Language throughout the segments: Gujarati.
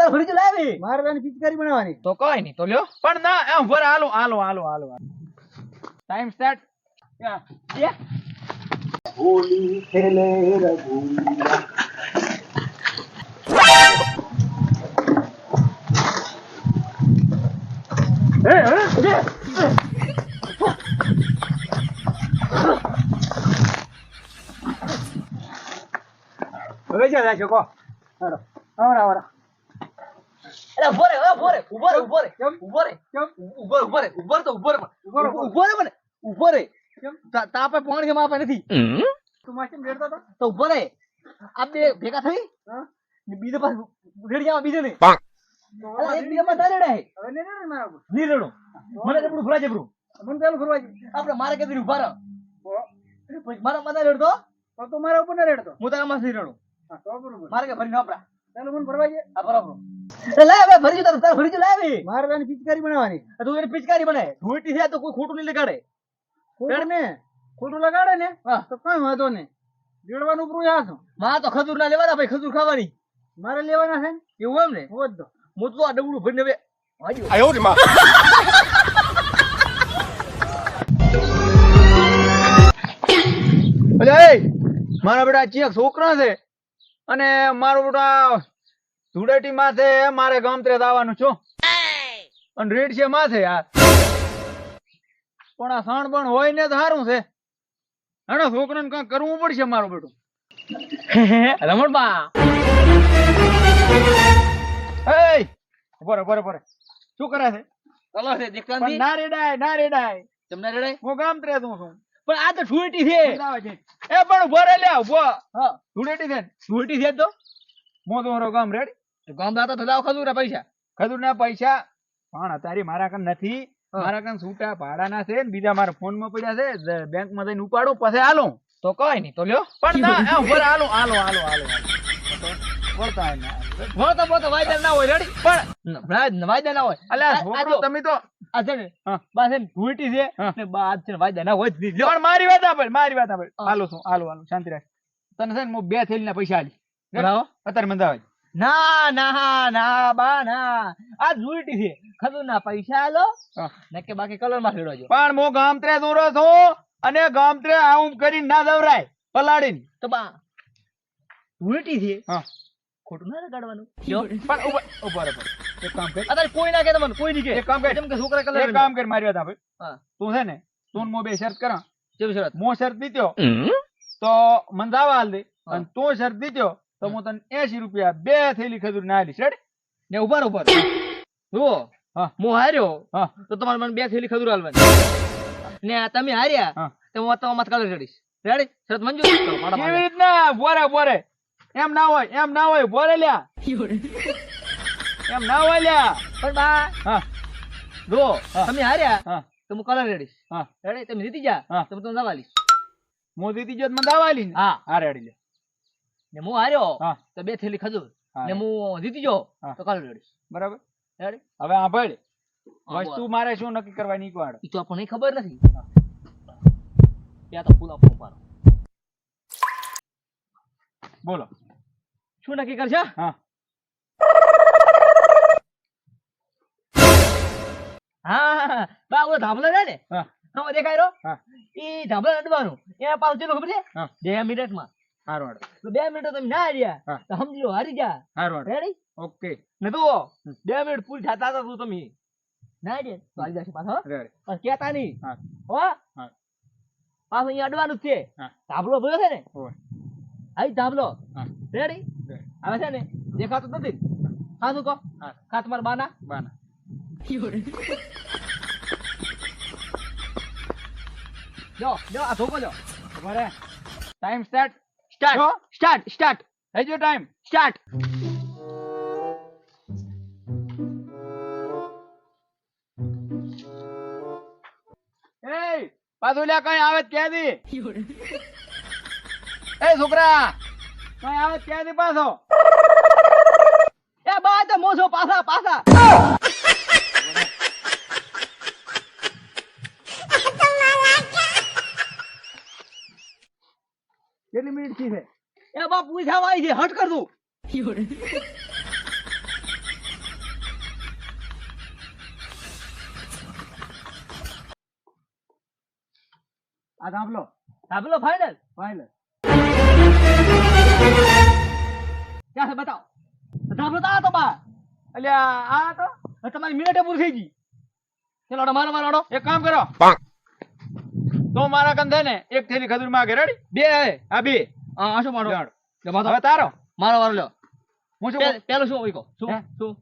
તાર લાવી. મારે તો પિચકારી બનાવવાની. તો કઈ નહીં તો લ્યો. પણ ના એમ ભરે હાલો હાલો હાલો હાલો ટાઈમ સ્ટાર્ટ હોલી ખેલે રઘુવીરા હવે જ્યાં જાય હાલો. આવરા આવરા એટલે ઊભો રે ઊભો રે ઊભો રે ઊભો રે કેમ? ઊભો રે કેમ? ઊભો ઊભો રે ઊભો રે તો ઊભો રે. ઊભો રે, મને ઊભો રે કેમ? તા- તાપે પોણી કે માપે નથી તું માસી બેઠતો હતો તો ઊભો રે આ બે ભેગા થઈ હા ને બીજો પાસ રેડી જાવ બીજે તો અલા, એક બીજા માં તારે રહે હવે ને ને મારા ઉપર. ની રેડો મને રેડું ફરા જેબડું મને પેલું ફરવા દે. આપણે મારે કે ઊભા રહો ઓ, પછી મારા માથે રેડતો તો તું મારા ઉપર ના રેડતો હું તારા માં રેડું હા તો બરોબર મારે કે ભરી નાપડા ચાલો મને ફરવા દે આ બરાબર એ ભરી તાર તાર ભરી લાવી મારે તો પિચકારી બનાવવાની. તું એને પિચકારી બને ધૂળટી છે તો કોઈ ખોટું નહીં લગાડે. ખોટું? ને? ખોટું લગાડે ને? તો કઈ વાંધો નહીં. માં તો ખજૂર ના લેવાના ભાઈ ખજૂર ખાવાની. મારે લેવાના છે ને? એવું એમ ને? હોત દો. હું તો આ ડબડું ભરીને હવે મારા બેટા ચિયા છોકરા છે. અને મારો બેટા ધૂળેટી માથે મારે ગામત્રે આવવાનું છું. અને રેડ છે માથે યાર પણ આ સાણ પણ હોય ને તો સારું છે. હેડો છોકરાને કઈ કરવું પડશે મારું બેટું. રમણબા એ બરે બરે બરે શું કરે છે? ચલો છે દેખતા ના રેડાય ના રેડાય. તમને રેડાય? હું ગામત્રે તું છું. પણ આ તો ધૂળેટી છે. એ પણ ઊભો રે લ્યા ઊભો. ધૂળેટી છે ધૂળેટી છે તો? મો તમારો ગામ રેડી. ગામ દાતા તો લાવ ખજૂર પૈસા ખજૂર ના પૈસા. પણ અત્યારે મારા કન નથી. મારા કન છૂટા ભાડાના છે ને બીજા મારા ફોનમાં પડ્યા છે. બેંકમાં જઈને ઉપાડું પછી હાલો તો કઈ નહીં તો લ્યો. પણ ના ઊભો હાલો હાલો હાલો હાલો વળતા ભણતો વાયદા ના હોય રેડી? પણ વાયદા ના હોય. અલ્યા તમે તો છે ને છે. ને બા છે વાયદા ના હોય જ નહીં. પણ મારી વાત સાંભળ મારી વાત સાંભળ. હાલો શું હાલો હાલો શાંતિ રાખ. તને છે ને હું બે થેલી પૈસા આલી બરાબર. અત્યારે મંદાવે ના ના ના બા ના. આ ધૂળટી છે. ખજૂર ના પૈસા આલો. ને કે બાકી કલરમાં ફેરવાજો પણ હું ગામત્રે દોરો છું અને ગામત્રે આવું કરીને ના દવરાય. પલાડીને તો બા ધૂળટી છે. હા. ખોટું ના લગાડવાનું જો પણ ઊભો રહે, એક કામ કર. અરે કોઈ ના કે તમને કોઈ નહીં કે એક કામ કર. જેમ કે છોકરા કલર એક કામ કર મારી વાત આપે હા. તું છે ને તું મો બે શરત કરા. કેવી શરત. મો શરત દીત્યો તો મને દાવા હાલ દે. અને તું શરત દીત્યો તો હું તને એસી રૂપિયા બે થેલી ખજૂર ના લીશ રેડ ને ઊભા રહો, ઊભા રહો. જુઓ હા. હાર્યો હા. તો તમારે મને બે થેલી ખજૂર હાલવાની ને તમે હાર્યા હા. તો હું તમારા માથે કલર ચડીશ. રેડી શરત મંજૂર કરો કેવી રીતના? બોરે બોરે એમ ના હોય એમ ના હોય લ્યા. એમ ના હોય લ્યા. પણ બા હા. જુઓ તમે હાર્યા હા. તો હું કલર રેડીશ હા. રેડી તમે જીતી જા હા. તો હું તમને દવા લઈશ. જીતી દીજો મને દાવા આલી હા. હા રેડી લે ને હું હાર્યો હા. તો બે થેલી ખજૂર. હા. ને હું જીતી હા. તો કલર રેડીશ રેડી બરાબર. હવે આ ભાઈ વસ્તુ મારે શું નક્કી કરવાની વાર? ઈ તો આપણને ખબર નથી. ત્યાં તો ફૂલ આપણું પાડો. બોલો. શું નક્કી કરશે? હા. હા બા ઓલો ધાબલો છે ને? હા. દેખાય રો એ ધાબલો અડવાનું એ પાછું ખબર છે? બે મિનિટમાં. હારું હારું તો બે મિનિટ તમે ના હાર્યા તો સમજો હારી જા હારું હારું રેડી ઓકે. ને તો બે મિનિટ પૂરી થતા હતા તું તમે. ના હારી તો હારી જશે પાછો પણ કેતા નહીં. હો. પાછું અહીંયા અડવાનું જ છે. ધાબલો ભર્યો છે ને? આવી ધાબલો. રેડી હવે છે ને? દેખાતું નથી. હા કહો? ખા તમારા બાના? બાના. જો જો આ ધોકો જો. બરે time start start start start થઈ ગયો ટાઈમ સ્ટાર્ટ એ પાછું લ્યા કઈ આવે કે દી એ છોકરા. કઈ પાછો? એ બા તો મોસો પાછા પાછા. એ બા પૂછા વાય છે હટ કર આ સાંભળો. સાંભળો ફાઈનલ ફાઈનલ ક્યાં છે બતાવો પડ્યું તો આ તો બા અલ્યા આ તો? તમારી મિનિટે પૂરી થઈ ગઈ. ચલો મારો મારો એક કામ કરો. તો મારા કંધે ને એક થેલી ખજૂર માંગે રેડી બે આ બે. હા શું મારો? જાણ. લે મારો. હવે તારો. મારો વારો લ્યો. હું શું શું શું? શું?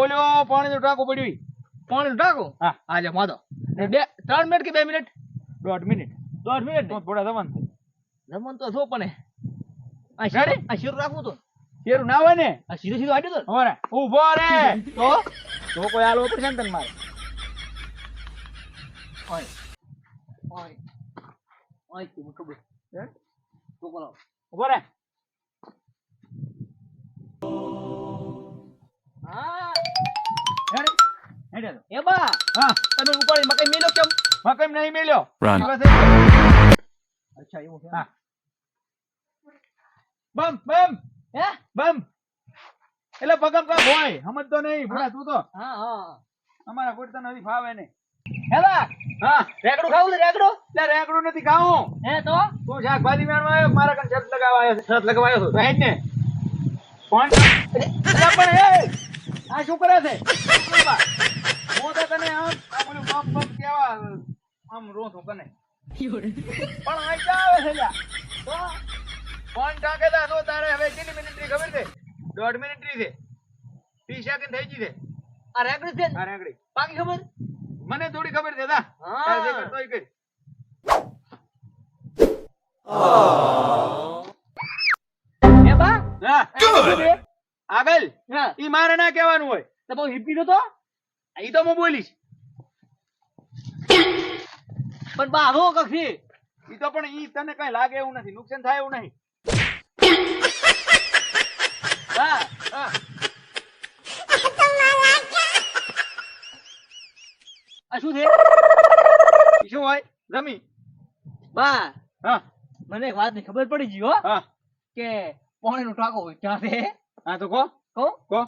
ઓલો પાણીનો ટાંકો પડ્યો. પાણીનું ટાંકું? લે માધો બે ત્રણ મિનિટ કે બે મિનિટ? દોઢ મિનિટ. દોઢ મિનિટ થોડા છે રમણ તો છો પણ આ Ready? આ શેરું રાખવું તો શેરું ના હોય ને આ સીધું સીધું હાટ્યું તો ઊભો રે તો તો કોઈ આલો પડશે ને તને મારે ઓય ઓય ઓય તું ખબર હે? તો બોલો ઊભો રે હા હેડી હેડી. એ બા હા તમે ઉપાડી મકાઈ મેલો કેમ મકમ નહીં મેલ્યો. અચ્છા એવું છે. હા. બમ બમ. હે? બમ. એટલે પગમ કા હોય. સમજતો નહીં ભૂરા તું તો. હા હા. અમારા કુર્તા નથી ફાવે ને હેલા? હા. રેકડું ખાવું છે રેકડું? એટલે રેકડું નથી ખાવું. હે તો? તું શાકભાજી મેળવા આવ્યો મારા કન શરત લગાવવા આવ્યો. શરત લગાવવા આવ્યો છું. તો હેડ ને કોણ એટલે પણ એ આ શું કરે છે? હું તો તને આમ ઓલું બમ બમ કેવા આમ રોતું કને પણ આ આવે છે લ્યા? તો ફોન ટાંકે તો તારે હવે કેટલી મિનિટની ખબર છે? દોઢ મિનિટની છે. ત્રીસ સેકન્ડ થઈ ગઈ છે. આ રેકડું છે આ રેંગડી બાકી ખબર? મને થોડી ખબર છે દા હા. જે કરતો એ કર. હે બા હા આગળ. ઈ મારે ના કહેવાનું હોય. તો બહુ હિપ્પી તો? ઈ તો હું બોલીશ. પણ બા કખી ઈ તો પણ ઈ તને કઈ લાગે એવું નથી. નુકસાન થાય એવું નહીં. બા હા. આ શું છે? શું હોય? રમી. બા હા. મને એક વાતની ખબર પડી ગઈ હો. હા. કે પાણીનો ટાંકો હોય ક્યાં છે. હા તો કહો. કહું. કહો.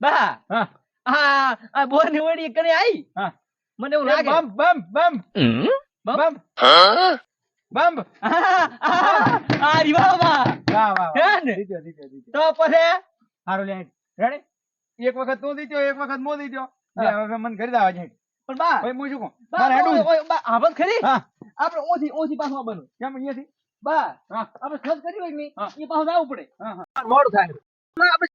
બા હા. આ આ બોર નીવડી કને આઈ. હા. મને એવું લાગે. બમ બમ બમ બમ? બમ બમ આ, બા વાહ વાહ હે વાહ ને? જીત્યો જીત્યો જીત્યો. તો પછી? હારો લે. રેડી એક વખત તું જીત્યો એક વખત મો જીત્યો. હવે મને કરી દેવા છે પણ બા ભાઈ હું શું કહું? બા, હેડું. બા આભત ખરી? હા. આપણે ઓછી ઓછી પાછો બનો કેમ અહીંયાથી? બા હા. આપણે ખર્ચ કરી હોય ને એ પાછો આવવું પડે. હા હા. મોડું થાય આપણે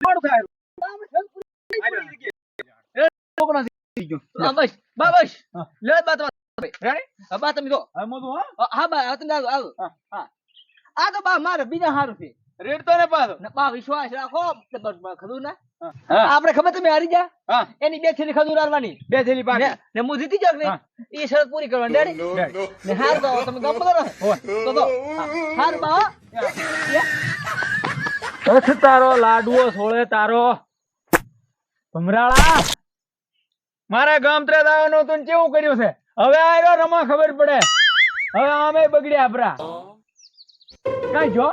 મોડું થાય. બા, આપણે ખર્ચ પૂરી હાલો. કરી દીધી. છોકરો થઈ ગયો. હા, બસ બા બસ હા. લે બા તમારે રેડી હા, બા તમે જો હવે મોઢું હા હા બા હા, તમે આવો આવો હા. હા આ તો બા મારે બીજા સારું છે રેડ તો ને પાછો ને બા વિશ્વાસ રાખો તો બસ બા ખરું ના હા આપણે ખબર તમે હારી ગયા એની બે થેલી ખજૂર હારવાની બે થેલી ને હું જીતી જાવ એ શરત પૂરી કરવાની. હાર તો તમે ગમ કરો ને તો તો હા, હાર બા તારો લાડવો સોળે તારો ભમરાળા! મારે ગામત્રે દાવાનું તું કેવું કર્યું છે? હવે આયરો રમા ખબર પડે. હવે આમે બગડ્યા આપરા કઈ જો?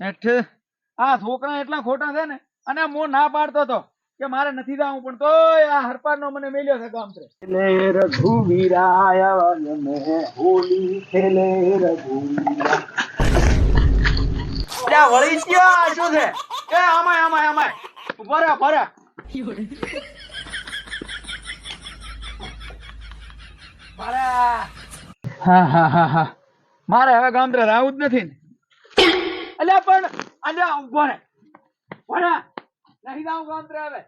હેઠ આ છોકરા એટલા ખોટા છે ને અને હું ના પાડતો તો કે મારે નથી જવું પણ તોય આ હરપાર નો મને મેલ્યો છે ગામત્રે લે રઘુવીરાય મે હોલી ખેલે રઘુવીરા. ત્યાં વળી ગયો આ શું છે? કે આમાય આમાય આમાય. ઊભો રે ઊભો રે હા હા હા હા. મારે હવે ગામત્રે રાવું જ નથી ને. અલ્યા પણ અલ્યા ઊભો રે ઊભો નહીં જાઉં ગામત્રે હવે.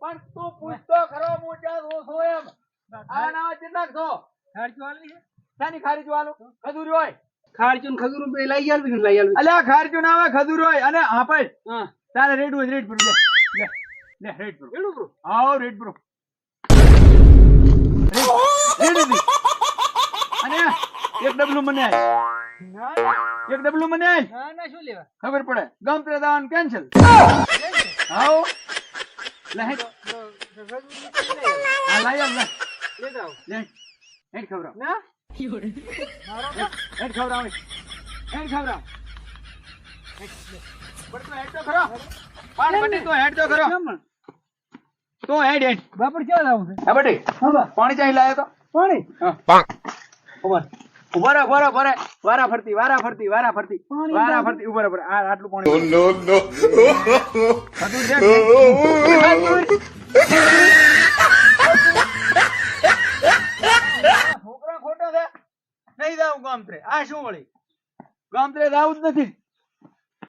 પણ તું પૂછતો ખરો હું ત્યાં રોજ છું એમ. આ નાવા કેટલાક છો? ખારી વાલી શાની વાલો ખજૂર હોય? ખારચું ખજૂર લઈ આલવી લઈ આલવી અલ્યા ખારચું ના આવે ખજૂર હોય. અને હા પણ હા. તારે રેડ હોય રેડ પ્રૂફ લે. લે રેડ પ્રૂફ એનું bro. આવો રેડ પ્રૂફ રેડ રેડ અને એક ડબલું મને આય. એક ડબલું મને ના ના શું લેવા? ખબર પડે. ગમ ત્રેદાન કેન્સલ આવો. લે હેડ. આ લાય આવ લે લે જાઓ. લે હેડ. ખવડાવ. ના? હેડ ખવડાવ હેડ. તું હેડ પાણી ચાઈ લાયો તો પાણી હા ઊભા ઊભા રહો, ઊભા રહો, ઊભા રહો. વારા ફરતી વારા ફરતી વારા ફરતી પાણી વારા ફરતી ઊભા રહો, આ આટલું પાણી છે. નહીં જાવું ગામત્રે. આ શું વળી? ગામત્રે જાવું જ નથી.